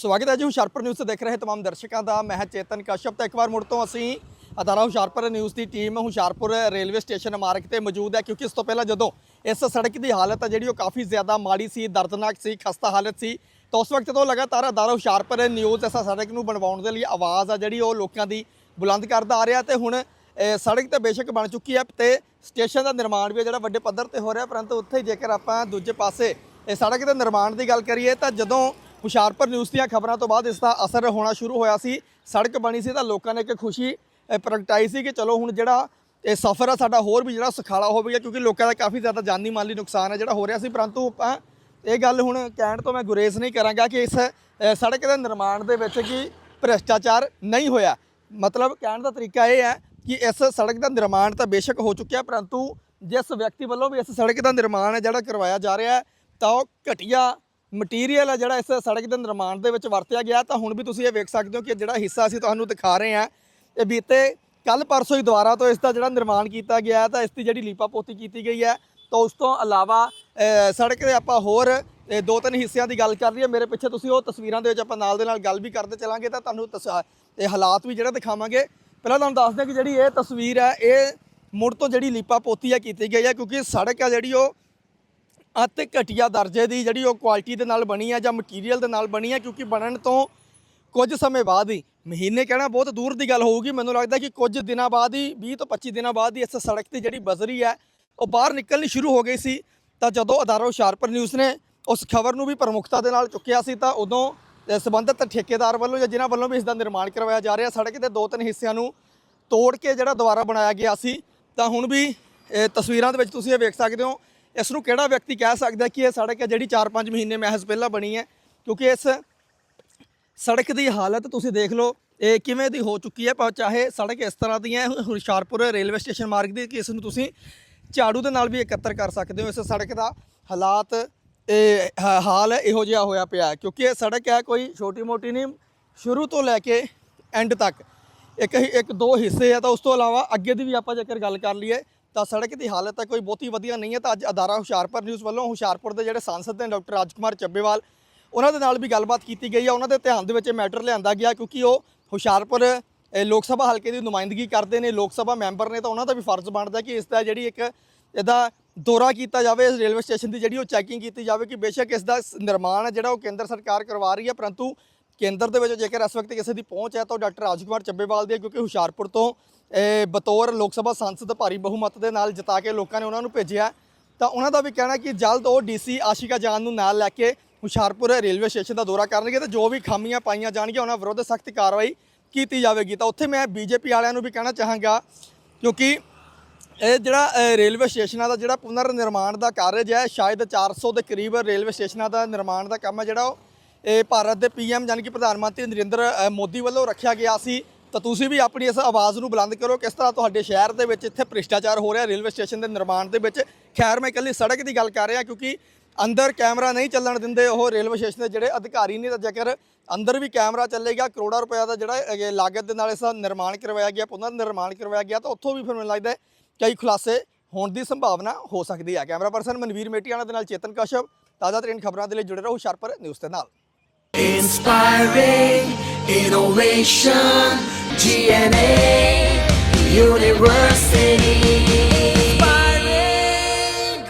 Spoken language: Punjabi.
ਸਵਾਗਤ ਹੈ ਜੀ, ਹੁਸ਼ਿਆਰਪੁਰ ਨਿਊਜ਼ ਤੇ ਦੇਖ ਰਹੇ ਤਮਾਮ ਦਰਸ਼ਕਾਂ ਦਾ। ਮੈਂ ਹਾਂ ਚੇਤਨ ਕਸ਼ਪ ਤੇ ਇੱਕ ਵਾਰ ਮੁੜ ਤੋਂ ਅਸੀਂ ਅਦਾਰਾ ਹੁਸ਼ਿਆਰਪੁਰ ਨਿਊਜ਼ ਦੀ ਟੀਮ ਹੁਸ਼ਿਆਰਪੁਰ ਰੇਲਵੇ ਸਟੇਸ਼ਨ ਮਾਰਗ ਤੇ ਮੌਜੂਦ ਹੈ, ਕਿਉਂਕਿ ਇਸ ਤੋਂ ਪਹਿਲਾਂ ਜਦੋਂ ਇਸ ਸੜਕ ਦੀ ਹਾਲਤ ਹੈ ਜਿਹੜੀ ਉਹ ਕਾਫੀ ਜ਼ਿਆਦਾ ਮਾੜੀ ਸੀ, ਦਰਦਨਾਕ ਸੀ, ਖਸਤਾ ਹਾਲਤ ਸੀ, ਤਾਂ ਉਸ ਵਕਤ ਤੋਂ ਲਗਾਤਾਰ ਅਦਾਰਾ ਹੁਸ਼ਿਆਰਪੁਰ ਨਿਊਜ਼ ਇਸ ਸੜਕ ਨੂੰ ਬਣਵਾਉਣ ਦੇ ਲਈ ਆਵਾਜ਼ ਆ ਜਿਹੜੀ ਉਹ ਲੋਕਾਂ ਦੀ ਬੁਲੰਦ ਕਰਦਾ ਆ ਰਿਹਾ ਤੇ ਹੁਣ ਸੜਕ ਤਾਂ ਬੇਸ਼ੱਕ ਬਣ ਚੁੱਕੀ ਹੈ ਤੇ ਸਟੇਸ਼ਨ ਦਾ ਨਿਰਮਾਣ ਵੀ ਹੈ ਜਿਹੜਾ ਵੱਡੇ ਪੱਧਰ ਤੇ ਹੋ ਰਿਹਾ, ਪਰੰਤੂ ਉੱਥੇ ਜੇਕਰ ਆਪਾਂ ਦੂਜੇ ਪਾਸੇ ਇਹ ਸੜਕ ਦੇ ਨਿਰਮਾਣ ਦੀ ਗੱਲ ਕਰੀਏ ਤਾਂ ਜਦੋਂ ਹੁਸ਼ਿਆਰਪੁਰ ਨਿਊਜ਼ ਦੀਆਂ ਖਬਰਾਂ ਤੋਂ ਬਾਅਦ ਇਸ ਦਾ ਅਸਰ ਹੋਣਾ ਸ਼ੁਰੂ ਹੋਇਆ ਸੀ। ਸੜਕ ਬਣੀ ਸੀ ਤਾਂ ਲੋਕਾਂ ਨੇ ਇੱਕ ਖੁਸ਼ੀ ਪ੍ਰਗਟਾਈ ਸੀ ਕਿ ਚਲੋ ਹੁਣ ਜਿਹੜਾ, ਇਹ ਸਫ਼ਰ ਆ ਸਾਡਾ ਹੋਰ ਵੀ ਜਿਹੜਾ ਸੁਖਾਲਾ ਹੋਵੇਗਾ ਕਿਉਂਕਿ ਲੋਕਾਂ ਦਾ ਕਾਫੀ ਜ਼ਿਆਦਾ ਜਾਨੀ ਮਾਲੀ ਨੁਕਸਾਨ ਹੈ ਜਿਹੜਾ ਹੋ ਰਿਹਾ ਸੀ। ਪਰੰਤੂ ਆਪਾਂ ਇਹ ਗੱਲ ਹੁਣ ਕਹਿਣ ਤੋਂ ਮੈਂ ਗੁਰੇਜ਼ ਨਹੀਂ ਕਰਾਂਗਾ ਕਿ ਇਸ ਸੜਕ ਦੇ ਨਿਰਮਾਣ ਦੇ ਵਿੱਚ ਕੀ ਭ੍ਰਿਸ਼ਟਾਚਾਰ ਨਹੀਂ ਹੋਇਆ। ਮਤਲਬ ਕਹਿਣ ਦਾ ਤਰੀਕਾ ਇਹ ਹੈ ਕਿ ਇਸ ਸੜਕ ਦਾ ਨਿਰਮਾਣ ਤਾਂ ਬੇਸ਼ੱਕ ਹੋ ਚੁੱਕਿਆ, ਪਰੰਤੂ ਜਿਸ ਵਿਅਕਤੀ ਵੱਲੋਂ ਵੀ ਇਸ ਸੜਕ ਦਾ ਨਿਰਮਾਣ ਹੈ ਜਿਹੜਾ ਕਰਵਾਇਆ ਜਾ ਰਿਹਾ ਹੈ, ਤਾਂ ਉਹ ਘਟੀਆ ਮਟੀਰੀਅਲ ਹੈ ਜਿਹੜਾ ਇਸ ਸੜਕ ਦੇ ਨਿਰਮਾਣ ਦੇ ਵਿੱਚ ਵਰਤਿਆ ਗਿਆ, ਤਾਂ ਹੁਣ ਵੀ ਤੁਸੀਂ ਇਹ ਵੇਖ ਸਕਦੇ ਹੋ ਕਿ ਜਿਹੜਾ ਹਿੱਸਾ ਅਸੀਂ ਤੁਹਾਨੂੰ ਦਿਖਾ ਰਹੇ ਹਾਂ, ਇਹ ਬੀਤੇ ਕੱਲ ਪਰਸੋਂ ਹੀ ਦੁਬਾਰਾ ਤੋਂ ਇਸ ਦਾ ਜਿਹੜਾ ਨਿਰਮਾਣ ਕੀਤਾ ਗਿਆ ਹੈ, ਤਾਂ ਇਸ ਦੀ ਜਿਹੜੀ ਲੀਪਾ ਪੋਤੀ ਕੀਤੀ ਗਈ ਹੈ, ਤਾਂ ਉਸ ਤੋਂ ਇਲਾਵਾ ਸੜਕ ਦੇ ਆਪਾਂ ਹੋਰ ਦੋ ਤਿੰਨ ਹਿੱਸਿਆਂ ਦੀ ਗੱਲ ਕਰ ਲਈਏ, ਮੇਰੇ ਪਿੱਛੇ ਤੁਸੀਂ ਉਹ ਤਸਵੀਰਾਂ ਦੇ ਵਿੱਚ ਆਪਾਂ ਨਾਲ ਦੇ ਨਾਲ ਗੱਲ ਵੀ ਕਰਦੇ ਚੱਲਾਂਗੇ, ਤਾਂ ਤੁਹਾਨੂੰ ਤਸ- ਇਹ ਹਾਲਾਤ ਵੀ ਜਿਹੜਾ ਦਿਖਾਵਾਂਗੇ। ਪਹਿਲਾਂ ਤੁਹਾਨੂੰ ਦੱਸਦੇ ਦਿਆਂ ਕਿ ਜਿਹੜੀ ਇਹ ਤਸਵੀਰ ਹੈ, ਇਹ ਮੁੜ ਤੋਂ ਜਿਹੜੀ ਲੀਪਾ ਪੋਤੀ ਹੈ ਕੀਤੀ ਗਈ ਹੈ, ਕਿਉਂਕਿ ਸੜਕ ਹੈ ਜਿਹੜੀ ਉਹ ਅਤੇ ਘਟੀਆ ਦਰਜੇ ਦੀ ਜਿਹੜੀ ਉਹ ਕੁਆਲਿਟੀ ਦੇ ਨਾਲ ਬਣੀ ਹੈ ਜਾਂ ਮਟੀਰੀਅਲ ਦੇ ਨਾਲ ਬਣੀ ਹੈ ਕਿਉਂਕਿ ਬਣਨ ਤੋਂ ਕੁਝ ਸਮੇਂ ਬਾਅਦ ਹੀ ਮਹੀਨੇ ਕਹਿਣਾ ਬਹੁਤ ਦੂਰ ਦੀ ਗੱਲ ਹੋਊਗੀ ਮੈਨੂੰ ਲੱਗਦਾ ਕਿ ਕੁਝ ਦਿਨਾਂ ਬਾਅਦ ਹੀ 20 ਤੋਂ 25 ਦਿਨਾਂ ਬਾਅਦ ਹੀ ਇਸ ਸੜਕ ਦੀ ਜਿਹੜੀ ਬਜ਼ਰੀ ਹੈ ਉਹ ਬਾਹਰ ਨਿਕਲਣੀ ਸ਼ੁਰੂ ਹੋ ਗਈ ਸੀ। ਤਾਂ ਜਦੋਂ ਅਦਾਰਾ ਹੁਸ਼ਿਆਰਪੁਰ ਨਿਊਜ਼ ਨੇ ਉਸ ਖਬਰ ਨੂੰ ਵੀ ਪ੍ਰਮੁਖਤਾ ਦੇ ਨਾਲ ਚੁੱਕਿਆ ਸੀ ਤਾਂ ਉਦੋਂ ਅ, ਸੰਬੰਧਿਤ ਠੇਕੇਦਾਰ ਵੱਲੋਂ ਜਾਂ ਜਿਨ੍ਹਾਂ ਵੱਲੋਂ ਵੀ ਇਸ ਦਾ ਨਿਰਮਾਣ ਕਰਵਾਇਆ ਜਾ ਰਿਹਾ ਸੜਕ ਦੇ ਦੋ ਤਿੰਨ ਹਿੱਸਿਆਂ ਨੂੰ ਤੋੜ ਕੇ ਜਿਹੜਾ ਦੁਬਾਰਾ ਬਣਾਇਆ ਗਿਆ ਸੀ। ਤਾਂ ਹੁਣ ਵੀ ਤਸਵੀਰਾਂ ਦੇ ਵਿੱਚ ਤੁਸੀਂ ਇਹ ਵੇਖ ਸਕਦੇ ਹੋ ਇਸ ਨੂੰ ਕਿਹੜਾ ਵਿਅਕਤੀ ਕਹਿ ਸਕਦਾ ਕਿ ਇਹ ਸੜਕ ਹੈ ਜਿਹੜੀ 4-5 ਮਹੀਨੇ ਮਹਿਜ਼ ਪਹਿਲਾਂ ਬਣੀ ਹੈ? ਕਿਉਂਕਿ ਇਸ ਸੜਕ ਦੀ ਹਾਲਤ ਤੁਸੀਂ ਦੇਖ ਲਓ, ਇਹ ਕਿਵੇਂ ਦੀ ਹੋ ਚੁੱਕੀ ਹੈ ਪਰ ਚਾਹੇ ਸੜਕ ਇਸ ਤਰ੍ਹਾਂ ਦੀ ਹੈ ਹੁਸ਼ਿਆਰਪੁਰ ਰੇਲਵੇ ਸਟੇਸ਼ਨ ਮਾਰਗ ਦੀ ਕਿ ਇਸ ਨੂੰ ਤੁਸੀਂ ਝਾੜੂ ਦੇ ਨਾਲ ਵੀ ਇਕੱਤਰ ਕਰ ਸਕਦੇ ਹੋ। ਇਸ ਸੜਕ ਦਾ ਹਾਲਾਤ, ਇਹ ਹਾਲ ਇਹੋ ਜਿਹਾ ਹੋਇਆ ਪਿਆ ਕਿਉਂਕਿ ਇਹ ਸੜਕ ਹੈ ਕੋਈ ਛੋਟੀ ਮੋਟੀ ਨਹੀਂ, ਸ਼ੁਰੂ ਤੋਂ ਲੈ ਕੇ ਐਂਡ ਤੱਕ। ਇੱਕ ਹੀ- ਇੱਕ ਦੋ ਹਿੱਸੇ ਆ ਤਾਂ ਉਸ ਤੋਂ ਇਲਾਵਾ ਅੱਗੇ ਦੀ ਵੀ ਆਪਾਂ ਜੇਕਰ ਗੱਲ ਕਰ ਲਈਏ ਤਾਂ ਸੜਕ ਦੀ ਹਾਲਤ ਤਾਂ ਕੋਈ ਬਹੁਤੀ ਵਧੀਆ ਨਹੀਂ ਹੈ। ਤਾਂ ਅੱਜ ਅਦਾਰਾ ਹੁਸ਼ਿਆਰਪੁਰ ਨਿਊਜ਼ ਵੱਲੋਂ ਹੁਸ਼ਿਆਰਪੁਰ ਦੇ ਜਿਹੜੇ ਸਾਂਸਦ ਨੇ ਡਾਕਟਰ ਰਾਜਕੁਮਾਰ ਚੱਬੇਵਾਲ, ਉਹਨਾਂ ਦੇ ਨਾਲ ਵੀ ਗੱਲਬਾਤ ਕੀਤੀ ਗਈ ਹੈ। ਉਹਨਾਂ ਦੇ ਧਿਆਨ ਦੇ ਵਿੱਚ ਇਹ ਮੈਟਰ ਲਿਆਂਦਾ ਗਿਆ ਕਿਉਂਕਿ ਉਹ ਹੁਸ਼ਿਆਰਪੁਰ ਲੋਕ ਸਭਾ ਹਲਕੇ ਦੀ ਨੁਮਾਇੰਦਗੀ ਕਰਦੇ ਨੇ, ਲੋਕ ਸਭਾ ਮੈਂਬਰ ਨੇ, ਤਾਂ ਉਹਨਾਂ ਦਾ ਵੀ ਫਰਜ਼ ਬਣਦਾ ਕਿ ਇਸ ਦਾ ਜਿਹੜੀ ਇੱਕ ਇਹਦਾ ਦੌਰਾ ਕੀਤਾ ਜਾਵੇ, ਇਸ ਰੇਲਵੇ ਸਟੇਸ਼ਨ ਦੀ ਜਿਹੜੀ ਉਹ ਚੈਕਿੰਗ ਕੀਤੀ ਜਾਵੇ ਕਿ ਬੇਸ਼ੱਕ ਇਸ ਦਾ ਨਿਰਮਾਣ ਹੈ, ਜਿਹੜਾ ਉਹ ਕੇਂਦਰ ਸਰਕਾਰ ਕਰਵਾ ਰਹੀ ਹੈ। ਪਰੰਤੂ ਕੇਂਦਰ ਦੇ ਵਿੱਚ ਜੇਕਰ ਇਸ ਵਕਤ ਕਿਸੇ ਦੀ ਪਹੁੰਚ ਹੈ, ਤਾਂ ਉਹ ਡਾਕਟਰ ਰਾਜਕੁਮਾਰ ਚੱਬੇਵਾਲ ਦੀ ਹੈ ਕਿਉਂਕਿ ਹੁਸ਼ਿਆਰਪੁਰ ਤੋਂ ਬਤੌਰ ਲੋਕ ਸਭਾ ਸੰਸਦ ਭਾਰੀ ਬਹੁਮਤ ਦੇ ਨਾਲ ਜਿਤਾ ਕੇ ਲੋਕਾਂ ਨੇ ਉਹਨਾਂ ਨੂੰ ਭੇਜਿਆ। ਤਾਂ ਉਹਨਾਂ ਦਾ ਵੀ ਕਹਿਣਾ ਕਿ ਜਲਦ ਉਹ ਡੀਸੀ ਆਸ਼ਿਕਾ ਜਾਨ ਨੂੰ ਨਾਲ ਲੈ ਕੇ ਹੁਸ਼ਿਆਰਪੁਰ ਰੇਲਵੇ ਸਟੇਸ਼ਨ ਦਾ ਦੌਰਾ ਕਰਨਗੇ ਤੇ ਜੋ ਵੀ ਖਾਮੀਆਂ ਪਾਈਆਂ ਜਾਣਗੀਆਂ, ਉਹਨਾਂ ਵਿਰੁੱਧ ਸਖਤ ਕਾਰਵਾਈ ਕੀਤੀ ਜਾਵੇਗੀ। ਤਾਂ ਉੱਥੇ ਮੈਂ ਬੀਜੇਪੀ ਵਾਲਿਆਂ ਨੂੰ ਵੀ ਕਹਿਣਾ ਚਾਹਾਂਗਾ, ਕਿਉਂਕਿ ਇਹ ਜਿਹੜਾ ਰੇਲਵੇ ਸਟੇਸ਼ਨਾਂ ਦਾ ਜਿਹੜਾ ਪੁਨਰ ਨਿਰਮਾਣ ਦਾ ਕਾਰਜ ਹੈ, ਸ਼ਾਇਦ 400 ਦੇ ਕਰੀਬ ਰੇਲਵੇ ਸਟੇਸ਼ਨਾਂ ਦਾ ਨਿਰਮਾਣ ਦਾ ਕੰਮ ਹੈ ਜਿਹੜਾ ਉਹ, ਇਹ ਭਾਰਤ ਦੇ ਪੀਐਮ ਯਾਨੀ ਕਿ ਪ੍ਰਧਾਨ ਮੰਤਰੀ ਨਰਿੰਦਰ ਮੋਦੀ ਵੱਲੋਂ ਰੱਖਿਆ ਗਿਆ ਸੀ। ਤਾਂ ਤੁਸੀਂ ਵੀ ਆਪਣੀ ਇਸ ਆਵਾਜ਼ ਨੂੰ ਬੁਲੰਦ ਕਰੋ ਕਿਸ ਤਰ੍ਹਾਂ ਤੁਹਾਡੇ ਸ਼ਹਿਰ ਦੇ ਵਿੱਚ ਇੱਥੇ ਭ੍ਰਿਸ਼ਟਾਚਾਰ ਹੋ ਰਿਹਾ ਰੇਲਵੇ ਸਟੇਸ਼ਨ ਦੇ ਨਿਰਮਾਣ ਦੇ ਵਿੱਚ। ਖੈਰ ਮੈਂ ਇਕੱਲੀ ਸੜਕ ਦੀ ਗੱਲ ਕਰ ਰਿਹਾ ਕਿਉਂਕਿ ਅੰਦਰ ਕੈਮਰਾ ਨਹੀਂ ਚੱਲਣ ਦਿੰਦੇ ਉਹ ਰੇਲਵੇ ਸਟੇਸ਼ਨ ਦੇ ਜਿਹੜੇ ਅਧਿਕਾਰੀ ਨੇ ਤਾਂ ਜੇਕਰ ਅੰਦਰ ਵੀ ਕੈਮਰਾ ਚੱਲੇਗਾ ਕਰੋੜਾਂ ਰੁਪਏ ਦਾ ਜਿਹੜਾ ਲਾਗਤ ਦੇ ਨਾਲ ਇਸ ਦਾ ਨਿਰਮਾਣ ਕਰਵਾਇਆ ਗਿਆ ਪੁਨਰ ਨਿਰਮਾਣ ਕਰਵਾਇਆ ਗਿਆ ਤਾਂ ਉੱਥੋਂ ਵੀ ਫਿਰ ਮੈਨੂੰ ਲੱਗਦਾ ਕਈ ਖੁਲਾਸੇ ਹੋਣ ਦੀ ਸੰਭਾਵਨਾ ਹੋ ਸਕਦੀ ਹੈ। ਕੈਮਰਾ ਪਰਸਨ ਮਨਵੀਰ ਮੇਟੀਆਣਾ ਦੇ ਨਾਲ ਚੇਤਨ ਕਸ਼ਪ ਤਾਜ਼ਾ ਤਰੀਨ ਖਬਰਾਂ ਦੇ ਲਈ ਜੁੜੇ ਰਹੋ ਹੁਸ਼ਿਆਰਪੁਰ ਨਿਊਜ਼ ਦੇ ਨਾਲ। Inspiring innovation, GMA University.